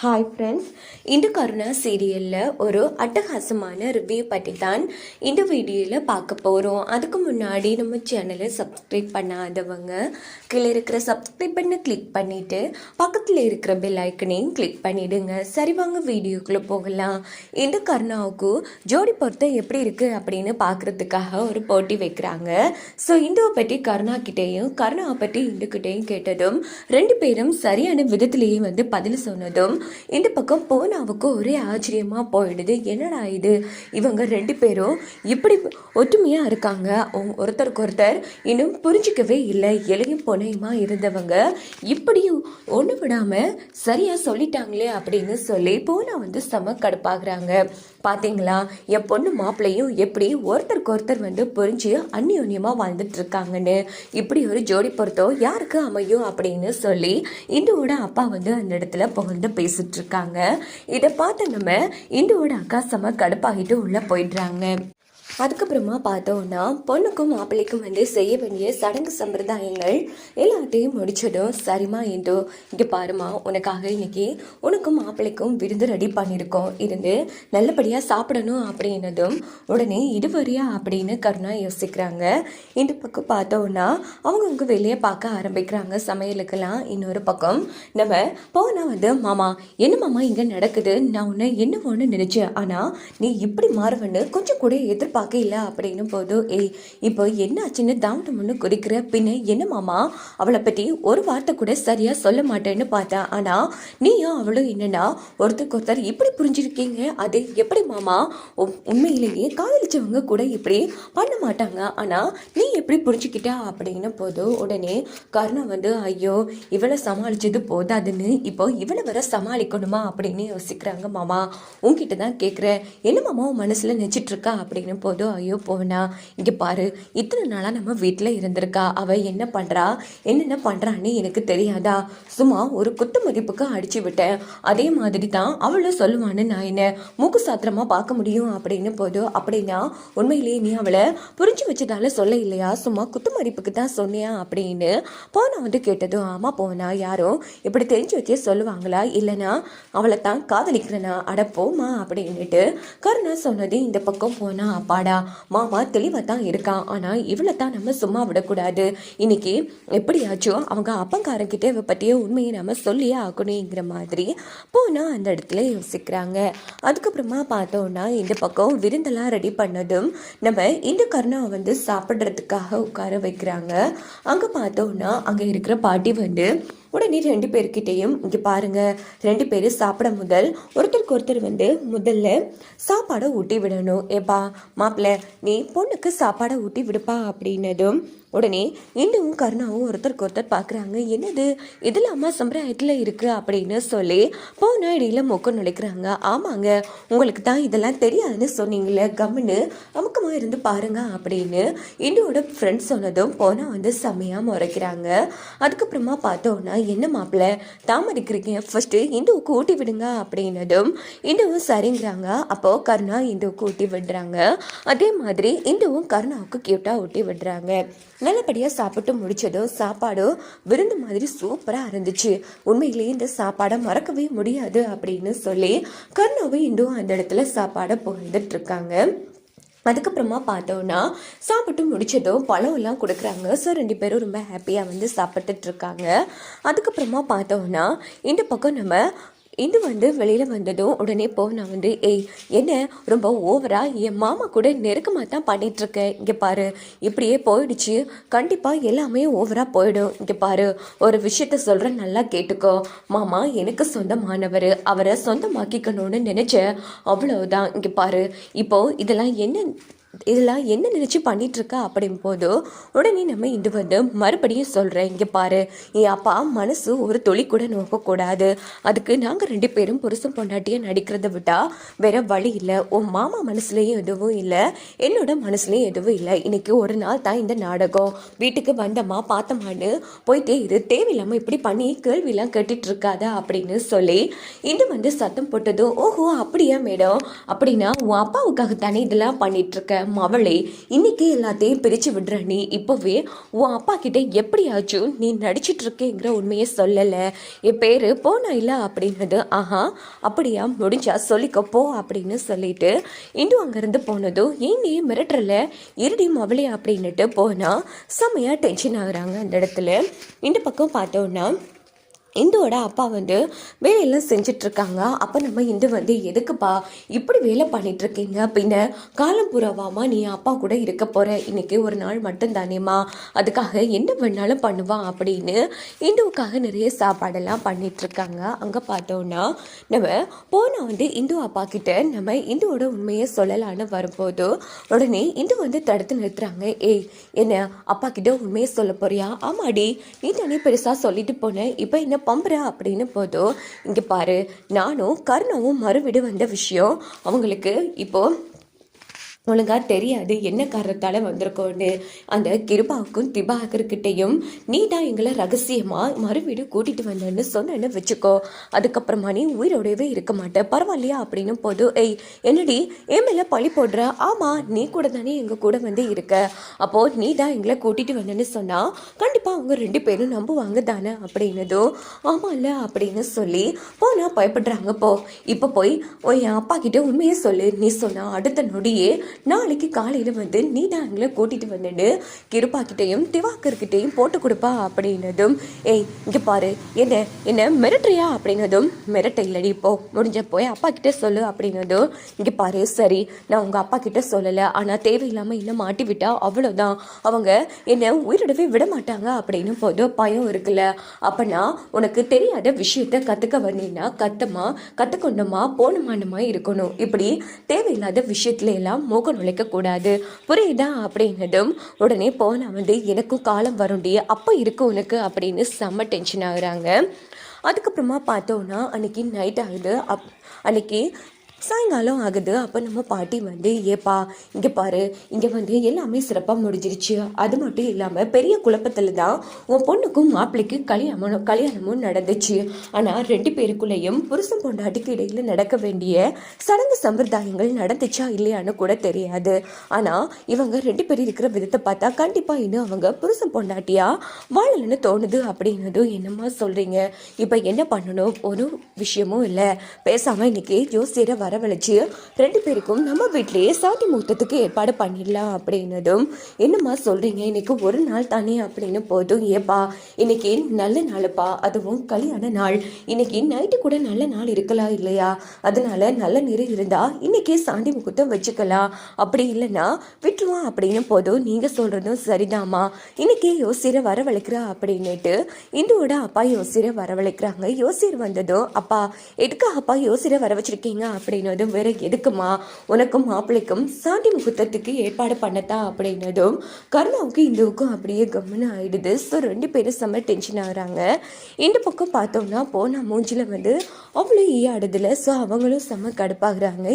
Hi friends இந்த கருணா சீரியலில் ஒரு அட்டகாசமான ரிவ்யூ பற்றி தான் இந்த வீடியோவில் பார்க்க போகிறோம் அதுக்கு முன்னாடி நம்ம சேனலை சப்ஸ்கிரைப் பண்ணாதவங்க கீழே இருக்கிற சப்ஸ்கிரைப் பண்ண கிளிக் பண்ணிவிட்டு பக்கத்தில் இருக்கிற பெல் ஐக்கனையும் கிளிக் பண்ணிவிடுங்க சரி வாங்க வீடியோக்குள்ளே போகலாம். இந்த கருணாவுக்கு ஜோடி பொருத்தம் எப்படி இருக்குது அப்படின்னு பார்க்குறதுக்காக ஒரு போட்டி வைக்கிறாங்க. ஸோ இந்துவை பற்றி கருணா கிட்டேயும் கருணாவை பற்றி இந்துக்கிட்டேயும் கேட்டதும் ரெண்டு பேரும் சரியான விதத்துலேயே வந்து பதில் சொன்னதும் இந்த பக்கம் போனாவுக்கு ஒரே ஆச்சரியமாக போயிடுது. என்னடா இது? இவங்க ரெண்டு பேரும் இப்படி ஒற்றுமையாக இருக்காங்க. அவங்க ஒருத்தருக்கு ஒருத்தர் இன்னும் புரிஞ்சிக்கவே இல்லை. இலையும் பொனையுமா இருந்தவங்க இப்படியும் ஒன்று விடாமல் சரியாக சொல்லிட்டாங்களே அப்படின்னு சொல்லி போனா வந்து செம கடுப்பாகிறாங்க. பார்த்தீங்களா என் பொண்ணு மாப்பிள்ளையும் எப்படி ஒருத்தருக்கு ஒருத்தர் வந்து புரிஞ்சு அந்யோன்யமாக வாழ்ந்துட்டு இருக்காங்கன்னு. இப்படி ஒரு ஜோடி பொருத்தம் யாருக்கு அமையும் அப்படின்னு சொல்லி இந்துவோட அப்பா வந்து அந்த இடத்துல புகழ்ந்து பேச இருக்காங்க. இதை பார்த்து நம்ம இந்துவோட அக்கா செம கடுப்பாகிட்டு உள்ளே போயிடுறாங்க. அதுக்கப்புறமா பார்த்தோன்னா பொண்ணுக்கும் மாப்பிள்ளைக்கும் வந்து செய்ய வேண்டிய சடங்கு சம்பிரதாயங்கள் எல்லாத்தையும் முடிச்சதும் சரிமா இந்தோ இங்கே பாருமா உனக்காக இன்னைக்கு உனக்கும் மாப்பிள்ளைக்கும் விருந்து ரெடி பண்ணியிருக்கோம் இருந்து நல்லபடியாக சாப்பிடணும் அப்படின்னதும் உடனே இதுவரையா அப்படின்னு கருணா யோசிக்கிறாங்க. இந்த பக்கம் பார்த்தோன்னா அவங்கவுங்க வெளியே பார்க்க ஆரம்பிக்கிறாங்க. சமையலுக்கெல்லாம் இன்னொரு பக்கம். நம்ம போனால் வந்து மாமா என்ன மாமா இங்கே நடக்குது? நான் உன்னை என்ன ஒன்று நினச்சேன். ஆனால் நீ இப்படி மாறுவன்னு கொஞ்சம் கூட எதிர்பார்க்க இல்லை அப்படின்னு போது ஏய் இப்போ என்ன ஆச்சுன்னு தாமட்டம் ஒன்று குறிக்கிற பின்ன என்ன மாமா? அவளை பற்றி ஒரு வார்த்தை கூட சரியாக சொல்ல மாட்டேன்னு பார்த்தேன் ஆனால் நீயும் அவளும் என்னென்னா ஒருத்தருக்கு ஒருத்தர் இப்படி புரிஞ்சிருக்கீங்க? அது எப்படி மாமா? உம்- உண்மையிலேயே காதலிச்சவங்க கூட இப்படி பண்ண மாட்டாங்க. ஆனால் நீ எப்படி புரிஞ்சுக்கிட்டா? அப்படின்னு போது உடனே கர்ணா வந்து ஐயோ இவளை சமாளித்தது போதாதுன்னு இப்போ இவளை வர சமாளிக்கணுமா? அப்படின்னு யோசிக்கிறாங்க மாமா. உங்ககிட்ட தான் கேட்குறேன் என்ன மாமா உன் மனசில் நினச்சிட்ருக்கா அப்படின்னு போதோ ஐயோ போனா இங்கே பாரு இத்தனை நாளாக நம்ம வீட்டில் இருந்திருக்கா அவள் என்ன பண்ணுறா என்னென்ன பண்ணுறான்னு எனக்கு தெரியாதா? சும்மா ஒரு குத்து மதிப்புக்கு அடிச்சு விட்டேன். அதே மாதிரி தான் அவளும் சொல்லுவான்னு நான் என்ன மூக்கு சாத்திரமா பார்க்க முடியும் அப்படின்னு போதோ அப்படின்னா உண்மையிலேயே நீ அவளை புரிஞ்சு வச்சதால சொல்ல இல்லையா? சும்மா குத்து மதிப்புக்கு தான் சொன்னியா அப்படின்னு போனா வந்து கேட்டதும் ஆமாம் போனா யாரும் இப்படி தெரிஞ்சு வச்சே சொல்லுவாங்களா? இல்லைனா அவளை தான் காதலிக்கிறனா? அட போமா அப்படின்னுட்டு கருணா சொன்னது இந்த பக்கம் போனா வாடா. மாமா தெளிவாக தான் இருக்கான். ஆனால் இவளை தான் நம்ம சும்மா விடக்கூடாது. இன்னைக்கு எப்படியாச்சும் அவங்க அப்பங்காரங்கிட்ட இவ பற்றிய உண்மையை நம்ம சொல்லியே ஆகணுங்கிற மாதிரி போனால் அந்த இடத்துல யோசிக்கிறாங்க. அதுக்கப்புறமா பார்த்தோன்னா இந்த பக்கம் விருந்தெல்லாம் ரெடி பண்ணதும் நம்ம இந்த கருணாவை வந்து சாப்பிட்றதுக்காக உட்கார வைக்கிறாங்க. அங்கே பார்த்தோன்னா அங்கே இருக்கிற பாட்டி வந்து உடனே ரெண்டு பேர்கிட்டையும் இங்கே பாருங்க ரெண்டு பேரும் சாப்பிட முதல் ஒருத்தருக்கு ஒருத்தர் வந்து முதல்ல சாப்பாடை ஊட்டி விடணும். ஏப்பா மாப்பிள்ள நீ பொண்ணுக்கு சாப்பாடை ஊட்டி விடுப்பா அப்படின்னதும் உடனே இன்னும் கருணாவும் ஒருத்தருக்கு ஒருத்தர் பார்க்குறாங்க என்னது? இதில் அம்மா சம்பிரதாயத்தில் இருக்குது அப்படின்னு சொல்லி போன இடையில மொக்கம் நுழைக்கிறாங்க. ஆமாங்க உங்களுக்கு தான் இதெல்லாம் தெரியாதுன்னு சொன்னீங்களே கம்முன்னு அமுக்கமாக இருந்து பாருங்க அப்படின்னு இன்னோட ஃப்ரெண்ட்ஸ் சொன்னதும் போனால் வந்து செம்மையாக முறைக்கிறாங்க. அதுக்கப்புறமா பார்த்தோன்னா என்ன மாப்பிள்ள தாமதிக்கிறீங்க. ஃபஸ்ட்டு இந்துவுக்கு ஊட்டி விடுங்க அப்படின்னதும் இந்துவும் சரிங்கிறாங்க. அப்போது கருணா இந்துவுக்கு ஊட்டி விடுறாங்க. அதே மாதிரி இந்துவும் கருணாவுக்கு கியூட்டாக ஊட்டி விடுறாங்க. நல்லபடியாக சாப்பிட்டு முடிச்சதும் சாப்பாடு விருந்து மாதிரி சூப்பராக இருந்துச்சு. உண்மையிலேயே இந்த சாப்பாடை மறக்கவே முடியாது அப்படின்னு சொல்லி கர்ணாவும் இந்துவும் அந்த இடத்துல சாப்பாடை புகழ்ந்துட்டு இருக்காங்க. அதுக்கப்புறமா பார்த்தோன்னா சாப்பிட்டு முடிச்சதும் பழம் எல்லாம் கொடுக்குறாங்க. ஸோ ரெண்டு பேரும் ரொம்ப ஹாப்பியாக வந்து சாப்பிட்டுட்டு இருக்காங்க. அதுக்கப்புறமா பார்த்தோன்னா இந்த பக்கம் நம்ம இது வந்து வெளியில் வந்ததும் உடனே போ நான் வந்து ஏய் என்ன? ரொம்ப ஓவராக என் மாமா கூட நெருக்கமாக தான் பண்ணிகிட்ருக்கேன் இங்கே பாரு. இப்படியே போயிடுச்சு. கண்டிப்பாக எல்லாமே ஓவராக போயிடும். இங்கே பாரு. ஒரு விஷயத்த சொல்கிறேன் நல்லா கேட்டுக்கோ. மாமா எனக்கு சொந்தமானவர். அவரை சொந்தமாக்கிக்கணும்னு நினச்சேன் அவ்வளோதான் இங்கே பாரு. இப்போது இதெல்லாம் என்ன இதெல்லாம் என்ன நினச்சி பண்ணிட்டு இருக்கா அப்படின் போது உடனே நம்ம இது வந்து மறுபடியும் சொல்கிறேன் இங்கே பாரு என் அப்பா மனசு ஒரு தொழில் கூட நோக்கக்கூடாது. அதுக்கு நாங்கள் ரெண்டு பேரும் புருஷன் பொண்டாட்டியாக நடிக்கிறத விட்டால் வேற வழி இல்லை. உன் மாமா மனசுலேயும் எதுவும் இல்லை. என்னோட மனசுலேயும் எதுவும் இல்லை. இன்றைக்கி ஒரு நாள் தான் இந்த நாடகம். வீட்டுக்கு வந்தம்மா பார்த்தமான்னு போயிட்டே இது தேவையில்லாமல் இப்படி பண்ணி கேள்விலாம் கேட்டுட்ருக்காத அப்படின்னு சொல்லி இது வந்து சத்தம் போட்டதும் ஓஹோ அப்படியா மேடம்? அப்படின்னா உன் அப்பாவுக்காக தானே இதெல்லாம் பண்ணிகிட்ருக்கேன் மவளே இன்னைக்கு எல்லாத்தையும் பிரித்து விடுற நீ இப்போவே உன் அப்பா கிட்டே எப்படியாச்சும் நீ நடிச்சிட்டு இருக்கேங்கிற உண்மையை சொல்லலை. என் பேர் போனா இல்லை அப்படின்னது. ஆஹா அப்படியா? முடிஞ்சா சொல்லிக்கப்போ அப்படின்னு சொல்லிட்டு இன்னும் அங்கேருந்து போனதும் ஏன் நீ மிரட்டுறல? இருடி மவளே அப்படின்னுட்டு போனால் செம்மையாக டென்ஷன் ஆகுறாங்க அந்த இடத்துல. இந்த பக்கம் பார்த்தோன்னா இந்துவோட அப்பா வந்து வேலையெல்லாம் செஞ்சிட்ருக்காங்க. அப்போ நம்ம இந்து வந்து எதுக்குப்பா இப்படி வேலை பண்ணிகிட்ருக்கீங்க இருக்கீங்க பின்ன காலம் புறவாமா நீ அப்பா கூட இருக்க போகிற இன்னைக்கு ஒரு நாள் மட்டும்தானேம்மா. அதுக்காக என்ன வேணாலும் பண்ணுவான் அப்படின்னு இந்துவுக்காக நிறைய சாப்பாடெல்லாம் பண்ணிகிட்ருக்காங்க அங்கே பார்த்தோன்னா நம்ம போனால் வந்து இந்து அப்பா கிட்ட நம்ம இந்துவோட உண்மையை சொல்லலான்னு வரும்போது உடனே இந்து வந்து தடுத்து நிறுத்துறாங்க. ஏய் என்ன அப்பா கிட்ட உண்மையை சொல்ல போறியா? ஆமாடி. நீ தானே பெருசாக சொல்லிட்டு போனேன் இப்போ என்ன பம்புறா அப்படின்னு போதும் இங்கே பாரு நானும் கருணாவும் மறுவிடு வந்த விஷயம் அவங்களுக்கு இப்போ ஒழுங்காக தெரியாது. என்ன காரணத்தால் வந்திருக்கோன்னு? அந்த கிருபாவுக்கும் திபாகர்கிட்டையும் நீ தான் எங்களை ரகசியமாக மறுவீடு கூட்டிகிட்டு வந்தேன்னு சொன்னேன்னு வச்சுக்கோ. அதுக்கப்புறமா நீ உயிரோடவே இருக்க மாட்டேன். பரவாயில்லையா? அப்படின்னு போது ஏய் என்னடி? என் மேலே பழி போடுற? ஆமாம் நீ கூட தானே எங்கள் கூட வந்து இருக்க. அப்போது நீ தான் எங்களை கூட்டிகிட்டு வந்தேன்னு சொன்னால் கண்டிப்பாக அவங்க ரெண்டு பேரும் நம்புவாங்க தானே? அப்படின்னதும் ஆமாம்ல அப்படின்னு சொல்லி போனால் பயப்படுறாங்க போ. இப்போ போய் என் அப்பா கிட்ட உண்மையை சொல்லு. நீ சொன்னால் அடுத்த நொடியே நாளைக்கு காலையில் வந்து நீ தான் எங்களை கூட்டிகிட்டு வந்துட்டு கிருப்பாக்கிட்டேயும் திவாக்கர்கிட்டையும் போட்டு கொடுப்பா அப்படின்னதும் ஏய் இங்கே பாரு என்ன என்ன மிரட்டுறியா? அப்படின்னதும் மிரட்ட இல்லடி போ முடிஞ்ச போய் அப்பா கிட்ட சொல்லு அப்படின்னதும் இங்கே பாரு சரி நான் உங்கள் அப்பா கிட்ட சொல்லலை ஆனால் தேவையில்லாமல் என்ன மாட்டி விட்டா அவ்வளோதான் அவங்க என்னை உயிரிடவே விட மாட்டாங்க அப்படின்னு போதும் பயம் இருக்குல்ல. அப்பனா உனக்கு தெரியாத விஷயத்த கற்றுக்க வந்தீங்கன்னா கத்தமா கற்றுக்கொண்டமா போனமானமா இருக்கணும். இப்படி தேவையில்லாத விஷயத்துல எல்லாம் மூக்க நுழைக்க கூடாது புரியுதா? அப்படின்னதும் உடனே போனால் வந்து எனக்கும் காலம் வரும்டி அப்போ இருக்கு உனக்கு அப்படின்னு செம்ம டென்ஷன் ஆகுறாங்க. அதுக்கப்புறமா பார்த்தோன்னா அன்னைக்கு நைட் ஆகுது. அப் அன்னைக்கு சாயங்காலம் ஆகுது. அப்போ நம்ம பாட்டி வந்து ஏப்பா இங்கே பாரு. இங்கே வந்து எல்லாமே சிறப்பாக முடிஞ்சிருச்சு. அது மட்டும் இல்லாமல் பெரிய குழப்பத்தில் தான் உன் பொண்ணுக்கும் மாப்பிள்ளைக்கும் கல்யாணம் கல்யாணமும் நடந்துச்சு. ஆனால் ரெண்டு பேருக்குள்ளேயும் புருஷன் பொண்டாட்டிக்கு இடையில் நடக்க வேண்டிய சடங்கு சம்பிரதாயங்கள் நடந்துச்சா இல்லையான்னு கூட தெரியாது. ஆனால் இவங்க ரெண்டு பேர் இருக்கிற விதத்தை பார்த்தா கண்டிப்பாக இன்னும் அவங்க புருஷன் பொண்டாட்டியாக வாழலன்னு தோணுது அப்படின்னதும் என்னம்மா சொல்கிறீங்க இப்போ என்ன பண்ணணும்? ஒரு விஷயமும் இல்லை. பேசாமல் இன்னைக்கு ஜோசியரை வரவழைச்சு ரெண்டு பேருக்கும் நம்ம வீட்லேயே சாட்டி முகூர்த்தத்துக்கு ஏற்பாடு பண்ணிடலாம் அப்படின்னதும் என்னம்மா சொல்கிறீங்க இன்னைக்கு ஒரு நாள் தானே அப்படின்னு போதும் ஏப்பா இன்னைக்கு நல்ல நாளுப்பா அதுவும் கல்யாண நாள். இன்னைக்கு நைட்டு கூட நல்ல நாள் இருக்கலாம் இல்லையா? அதனால நல்ல நிறம் இருந்தா இன்னைக்கே சாண்டி முகூர்த்தம் வச்சுக்கலாம். அப்படி இல்லைன்னா விட்டுருவான் அப்படின்னு போதும் நீங்கள் சொல்கிறதும் சரிதாம்மா. இன்னைக்கே யோசிரை வரவழைக்கிறா அப்படின்னுட்டு இந்துவோட அப்பா யோசிரை வரவழைக்கிறாங்க. யோசிர் வந்ததும் அப்பா எதுக்கு அப்பா யோசிரை வர வச்சிருக்கீங்க அப்படின்னதும் வேற எதுக்குமா உனக்கும் மாப்பிள்ளைக்கும் சாண்டி முகூர்த்தத்துக்கு ஏற்பாடு பண்ணத்தா அப்படின்னதும் கருணாவுக்கு இந்துவுக்கும் அப்படியே கம்முன்னு ஆயிடுது. ஸோ ரெண்டு பேரும் செம்ம டென்ஷன் ஆகுறாங்க. இந்த பக்கம் பார்த்தோம்னா போனா மூஞ்சில வந்து அவ்வளோ ஈ ஆடுதில்ல ஸோ அவங்களும் செம்ம கடுப்பாகிறாங்க.